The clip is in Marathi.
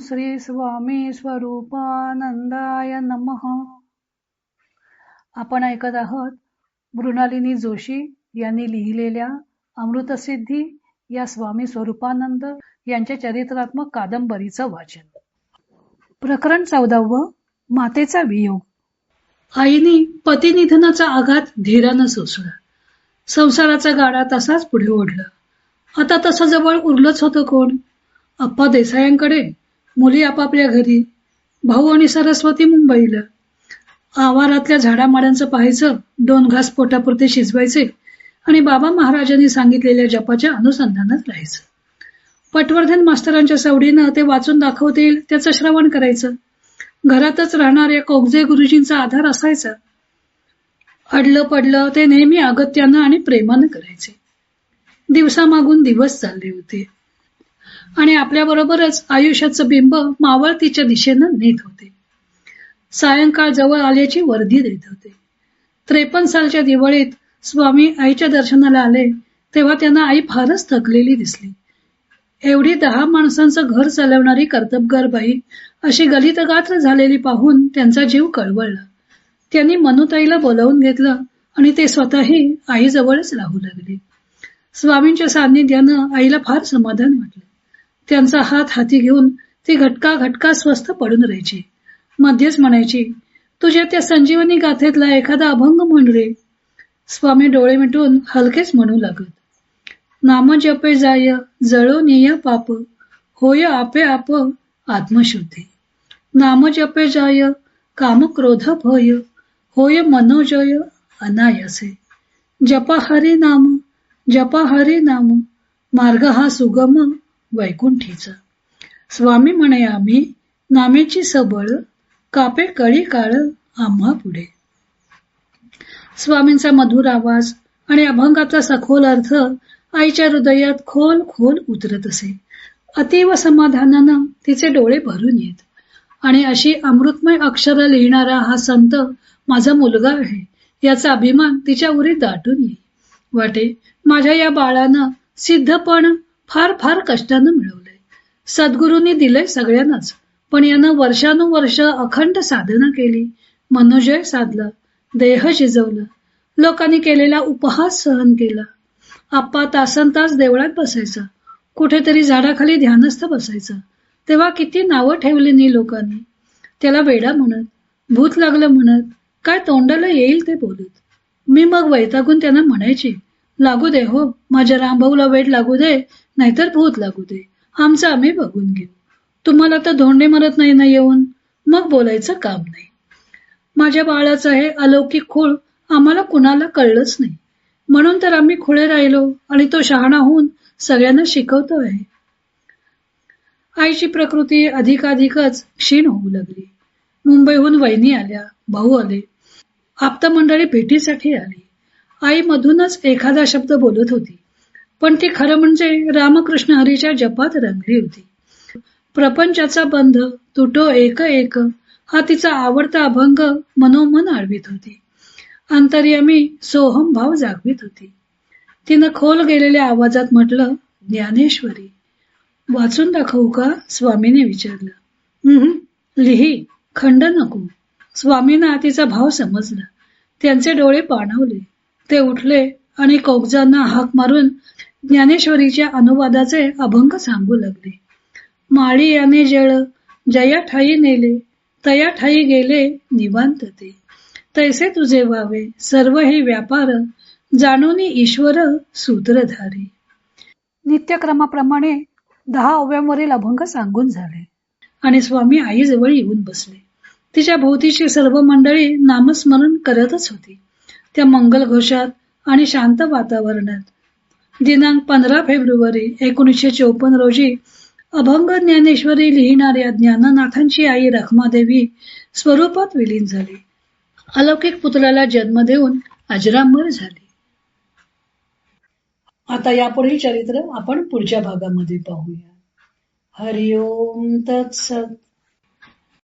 श्री स्वामी स्वरूपानंदाय नम. आपण ऐकत आहोत मृणालिनी जोशी यांनी लिहिलेल्या अमृतसिद्धी या स्वामी स्वरूपानंद यांच्या चरित्रात्मक कादंबरीचं वाचन. प्रकरण चौदावं मातेचा वियोग. आईने पतिनिधनाचा आघात धीरानं सोसला संसाराचा गाडा तसाच पुढे ओढला. आता तसं जवळ उरलंच होतं कोण? अप्पा देसायांकडे मुली आपापल्या घरी भाऊ आणि सरस्वती मुंबईला. आवारातल्या झाडामाडांचं पाहायचं दोन घास पोटापुरते शिजवायचे आणि बाबा महाराजांनी सांगितलेल्या जपाच्या अनुसंधानात राहायचं. पटवर्धन मास्तरांच्या सवडीनं ते वाचून दाखवतील त्याचं श्रवण करायचं. घरातच राहणाऱ्या कोगजे गुरुजींचा आधार असायचा. अडलं पडलं ते नेहमी अगत्यानं आणि प्रेमानं करायचे. दिवसामागून दिवस चालले होते. आणि आपल्याबरोबरच आयुष्याचं बिंब मावळतीच्या दिशेनं नेत होते. सायंकाळ जवळ आल्याची वर्दी देत होते. त्रेपन्न सालच्या दिवाळीत स्वामी आईच्या दर्शनाला आले तेव्हा त्यांना आई फारच थकलेली दिसली. एवढी दहा माणसांचं घर चालवणारी कर्तबगार बाई अशी गलितगात्र झालेली पाहून त्यांचा जीव कळवळला. त्यांनी मनुताईला बोलावून घेतलं आणि ते स्वतःही आईजवळच राहू लागले. स्वामींच्या सान्निध्यानं आईला फार समाधान वाटलं. त्यांचा हात हाती घेऊन ती घटका घटका स्वस्थ पडून राहायची. मध्येच म्हणायची तुझ्या त्या संजीवनी गाथेतला एखादा अभंग म्हण रे. स्वामी डोळे मिटून हलकेच म्हणू लागत नाम जपे जाय जळो निय पाप होय आपे आप आत्मशुद्धी. नाम जपे जाय काम क्रोध भय होय मनोजय अनायसे. जपा हरी नाम जपा हरी नाम मार्ग हा सुगम वैकुंठीचा. स्वामी म्हणे आम्ही नामेची सबळ कापे कळी काळ आम्हा पुढे. स्वामींचा मधुर आवाज आणि अभंगाचा सखोल अर्थ आईच्या हृदयात खोल खोल उतरत असे. अतीव समाधानानं तिचे डोळे भरून येत. आणि अशी अमृतमय अक्षर लिहिणारा हा संत माझा मुलगा आहे याचा अभिमान तिच्या उरी दाटून येई वाटे माझ्या या बाळानं सिद्धपण फार फार कष्टानं मिळवलंय. सद्गुरूंनी दिलंय सगळ्यांनाच. पण यानं वर्षानुवर्ष अखंड साधना केली. मनोजय साधला देह शिजवलं. लोकांनी केलेला उपहास सहन केला. आप्पा तासन तास देवळात बसायचा. कुठेतरी झाडाखाली ध्यानस्थ बसायचा. तेव्हा किती नावं ठेवली नी लोकांनी. त्याला वेडा म्हणत भूत लागलं म्हणत काय तोंडाला येईल ते बोलत. मी मग वैतागून त्यांना म्हणायची लागू दे हो. माझ्या रामभाऊला वेळ लागू दे नाहीतर भूत लागू दे. आमचं आम्ही बघून घेऊ. तुम्हाला तर धोंडे मरत नाही ना येऊन? मग बोलायचं काम नाही. माझ्या बाळाचं हे अलौकिक खूळ आम्हाला कुणाला कळलंच नाही. म्हणून तर आम्ही खुळे राहिलो आणि तो शहाणा होऊन सगळ्यांना शिकवतो आहे आईची प्रकृती अधिकाधिकच क्षीण होऊ लागली. मुंबईहून वहिनी आल्या भाऊ आले. आप्त मंडळी भेटीसाठी आली. आई मधूनच एखादा शब्द बोलत होती. पण ती खरं म्हणजे रामकृष्ण हरीच्या जपात रंगली होती. प्रपंचाचा बंध तुटो एक एक हा तिचा आवडता अभंग मनोमन आळवीत होती. अंतर्यामी सोहम भाव जागवित होती. तिनं खोल गेलेल्या आवाजात म्हटलं ज्ञानेश्वरी वाचून दाखवू का? स्वामीने विचारलं. लिही खंड नको. स्वामींना तिचा भाव समजला. त्यांचे डोळे पाणवले. ते उठले आणि कोगजांना हाक मारून ज्ञानेश्वरीच्या अनुवादाचे अभंग सांगू लागले. माळी याने जळ जया ठाई नेले तया ठाई गेले निवांत ते. तैसे तुझे व्हावे सर्व हे व्यापार जाणून ईश्वर सूत्रधारी. नित्यक्रमाप्रमाणे दहा ओव्यांवरील अभंग सांगून झाले. आणि स्वामी आईजवळ येऊन बसले. तिच्या भोवतीची सर्व मंडळी नामस्मरण करतच होती. त्या मंगल घोषात आणि शांत वातावरणात. दिनांक पंधरा फेब्रुवारी एकोणीसशे चौपन्न रोजी अभंग ज्ञानेश्वरी लिहिणाऱ्या ज्ञाननाथांची आई रखमादेवी स्वरूपात विलीन झाली. अलौकिक पुत्राला जन्म देऊन अजरामर झाली. आता यापुढील चरित्र आपण पुढच्या भागामध्ये पाहूया. हरिओम तत्सत.